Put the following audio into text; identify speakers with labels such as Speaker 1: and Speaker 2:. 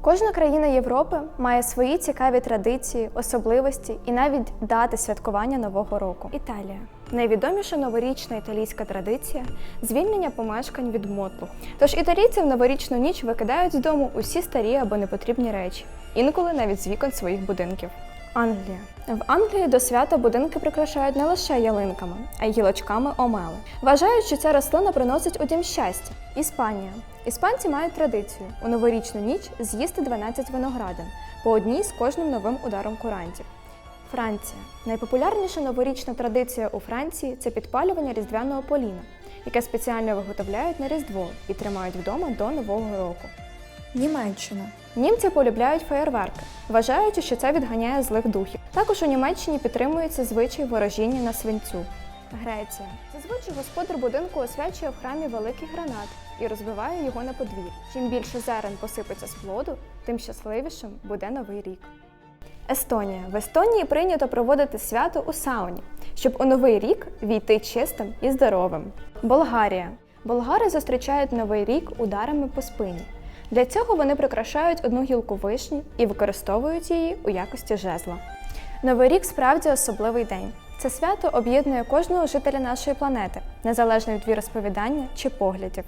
Speaker 1: Кожна країна Європи має свої цікаві традиції, особливості і навіть дати святкування Нового року. Італія найвідоміша новорічна італійська традиція звільнення помешкань від мотлу. Тож італійці в новорічну ніч викидають з дому усі старі або непотрібні речі, інколи навіть з вікон своїх будинків. Англія в Англії до свята будинки прикрашають не лише ялинками, а й гілочками омели. Вважають, що ця рослина приносить у дім щастя. Іспанія. Іспанці мають традицію у новорічну ніч з'їсти 12 виноградин по одній з кожним новим ударом курантів. Франція найпопулярніша новорічна традиція у Франції це підпалювання різдвяного поліна, яке спеціально виготовляють на Різдво і тримають вдома до Нового року.
Speaker 2: Німеччина.
Speaker 1: Німці полюбляють феєрверки, вважаючи, що це відганяє злих духів. Також у Німеччині підтримується звичай ворожіння на свинцю. Греція. Зазвичай господар будинку освячує в храмі великий гранат і розбиває його на подвір'ї. Чим більше зерен посипеться з плоду, тим щасливішим буде новий рік. Естонія. В Естонії прийнято проводити свято у сауні, щоб у новий рік війти чистим і здоровим. Болгарія. Болгари зустрічають новий рік ударами по спині. Для цього вони прикрашають одну гілку вишні і використовують її у якості жезла. Новий рік справді особливий день. Це свято об'єднує кожного жителя нашої планети, незалежно від віросповідання чи поглядів.